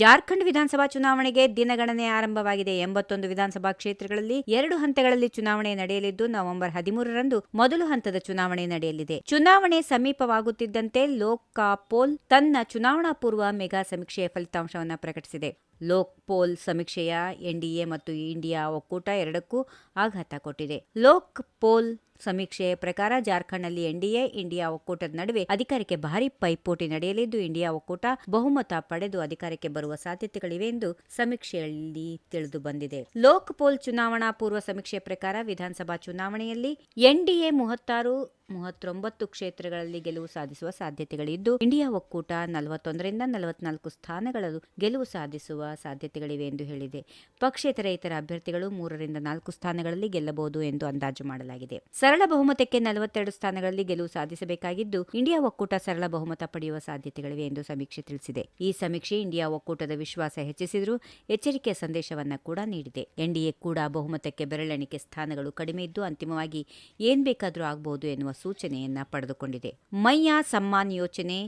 ಜಾರ್ಖಂಡ್ ವಿಧಾನಸಭಾ ಚುನಾವಣೆಗೆ ದಿನಗಣನೆ ಆರಂಭವಾಗಿದೆ. ಎಂಬತ್ತೊಂದು ವಿಧಾನಸಭಾ ಕ್ಷೇತ್ರಗಳಲ್ಲಿ ಎರಡು ಹಂತಗಳಲ್ಲಿ ಚುನಾವಣೆ ನಡೆಯಲಿದ್ದು, ನವೆಂಬರ್ ಹದಿಮೂರರಂದು ಮೊದಲು ಹಂತದ ಚುನಾವಣೆ ನಡೆಯಲಿದೆ. ಚುನಾವಣೆ ಸಮೀಪವಾಗುತ್ತಿದ್ದಂತೆ ಲೋಕಾಪೋಲ್ ತನ್ನ ಚುನಾವಣಾ ಪೂರ್ವ ಮೆಗಾ ಸಮೀಕ್ಷೆಯ ಫಲಿತಾಂಶವನ್ನು ಪ್ರಕಟಿಸಿದೆ. ಲೋಕ್ ಪೋಲ್ ಸಮೀಕ್ಷೆಯ ಎನ್ಡಿಎ ಮತ್ತು ಇಂಡಿಯಾ ಒಕ್ಕೂಟ ಎರಡಕ್ಕೂ ಆಘಾತ ಕೊಟ್ಟಿದೆ. ಲೋಕ್ ಪೋಲ್ ಸಮೀಕ್ಷೆಯ ಪ್ರಕಾರ ಜಾರ್ಖಂಡ್ನಲ್ಲಿ ಎನ್ಡಿಎ, ಇಂಡಿಯಾ ಒಕ್ಕೂಟದ ನಡುವೆ ಅಧಿಕಾರಕ್ಕೆ ಭಾರಿ ಪೈಪೋಟಿ ನಡೆಯಲಿದ್ದು, ಇಂಡಿಯಾ ಒಕ್ಕೂಟ ಬಹುಮತ ಪಡೆದು ಅಧಿಕಾರಕ್ಕೆ ಬರುವ ಸಾಧ್ಯತೆಗಳಿವೆ ಎಂದು ಸಮೀಕ್ಷೆಯಲ್ಲಿ ತಿಳಿದು ಬಂದಿದೆ. ಲೋಕ್ ಪೋಲ್ ಚುನಾವಣಾ ಪೂರ್ವ ಸಮೀಕ್ಷೆಯ ಪ್ರಕಾರ ವಿಧಾನಸಭಾ ಚುನಾವಣೆಯಲ್ಲಿ ಎನ್ಡಿಎ ಮೂವತ್ತಾರು, ಮೂವತ್ತೊಂಬತ್ತು ಕ್ಷೇತ್ರಗಳಲ್ಲಿ ಗೆಲುವು ಸಾಧಿಸುವ ಸಾಧ್ಯತೆಗಳಿದ್ದು, ಇಂಡಿಯಾ ಒಕ್ಕೂಟ ನಲವತ್ತೊಂದರಿಂದ ನಲವತ್ನಾಲ್ಕು ಸ್ಥಾನಗಳು ಗೆಲುವು ಸಾಧಿಸುವ ಸಾಧ್ಯತೆಗಳಿವೆ ಎಂದು ಹೇಳಿದೆ. ಪಕ್ಷೇತರ ಇತರ ಅಭ್ಯರ್ಥಿಗಳು ಮೂರರಿಂದ ನಾಲ್ಕು ಸ್ಥಾನಗಳಲ್ಲಿ ಗೆಲ್ಲಬಹುದು ಎಂದು ಅಂದಾಜು ಮಾಡಲಾಗಿದೆ. ಸರಳ ಬಹುಮತಕ್ಕೆ ನಲವತ್ತೆರಡು ಸ್ಥಾನಗಳಲ್ಲಿ ಗೆಲುವು ಸಾಧಿಸಬೇಕಾಗಿದ್ದು, ಇಂಡಿಯಾ ಒಕ್ಕೂಟ ಸರಳ ಬಹುಮತ ಪಡೆಯುವ ಸಾಧ್ಯತೆಗಳಿವೆ ಎಂದು ಸಮೀಕ್ಷೆ ತಿಳಿಸಿದೆ. ಈ ಸಮೀಕ್ಷೆ ಇಂಡಿಯಾ ಒಕ್ಕೂಟದ ವಿಶ್ವಾಸ ಹೆಚ್ಚಿಸಿದರೂ ಎಚ್ಚರಿಕೆಯ ಸಂದೇಶವನ್ನ ಕೂಡ ನೀಡಿದೆ. ಎನ್ಡಿಎ ಕೂಡ ಬಹುಮತಕ್ಕೆ ಬೆರಳೆಣಿಕೆ ಸ್ಥಾನಗಳು ಕಡಿಮೆ ಇದ್ದು, ಅಂತಿಮವಾಗಿ ಏನ್ ಬೇಕಾದರೂ ಆಗಬಹುದು ಎನ್ನುವ ಸೂಚನೆಯನ್ನ ಪಡೆದುಕೊಂಡಿದೆ. ಮೈಯಾ ಸಮ್ಮಾನ್ ಯೋಜನೆ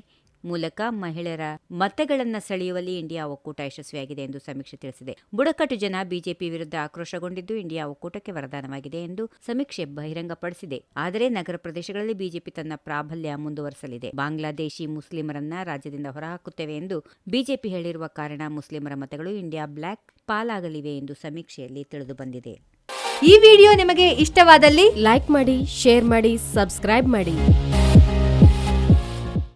ಮೂಲಕ ಮಹಿಳೆಯರ ಮತಗಳನ್ನು ಸೆಳೆಯುವಲ್ಲಿ ಇಂಡಿಯಾ ಒಕ್ಕೂಟ ಯಶಸ್ವಿಯಾಗಿದೆ ಎಂದು ಸಮೀಕ್ಷೆ ತಿಳಿಸಿದೆ. ಬುಡಕಟ್ಟು ಜನ ಬಿಜೆಪಿ ವಿರುದ್ಧ ಆಕ್ರೋಶಗೊಂಡಿದ್ದು ಇಂಡಿಯಾ ಒಕ್ಕೂಟಕ್ಕೆ ವರದಾನವಾಗಿದೆ ಎಂದು ಸಮೀಕ್ಷೆ ಬಹಿರಂಗಪಡಿಸಿದೆ. ಆದರೆ ನಗರ ಪ್ರದೇಶಗಳಲ್ಲಿ ಬಿಜೆಪಿ ತನ್ನ ಪ್ರಾಬಲ್ಯ ಮುಂದುವರೆಸಲಿದೆ. ಬಾಂಗ್ಲಾದೇಶಿ ಮುಸ್ಲಿಮರನ್ನ ರಾಜ್ಯದಿಂದ ಹೊರಹಾಕುತ್ತೇವೆ ಎಂದು ಬಿಜೆಪಿ ಹೇಳಿರುವ ಕಾರಣ ಮುಸ್ಲಿಮರ ಮತಗಳು ಇಂಡಿಯಾ ಬ್ಲಾಕ್ ಪಾಲಾಗಲಿವೆ ಎಂದು ಸಮೀಕ್ಷೆಯಲ್ಲಿ ತಿಳಿದುಬಂದಿದೆ. ಈ ವಿಡಿಯೋ ನಿಮಗೆ ಇಷ್ಟವಾದಲ್ಲಿ ಲೈಕ್ ಮಾಡಿ, ಶೇರ್ ಮಾಡಿ, ಸಬ್ಸ್ಕ್ರೈಬ್ ಮಾಡಿ.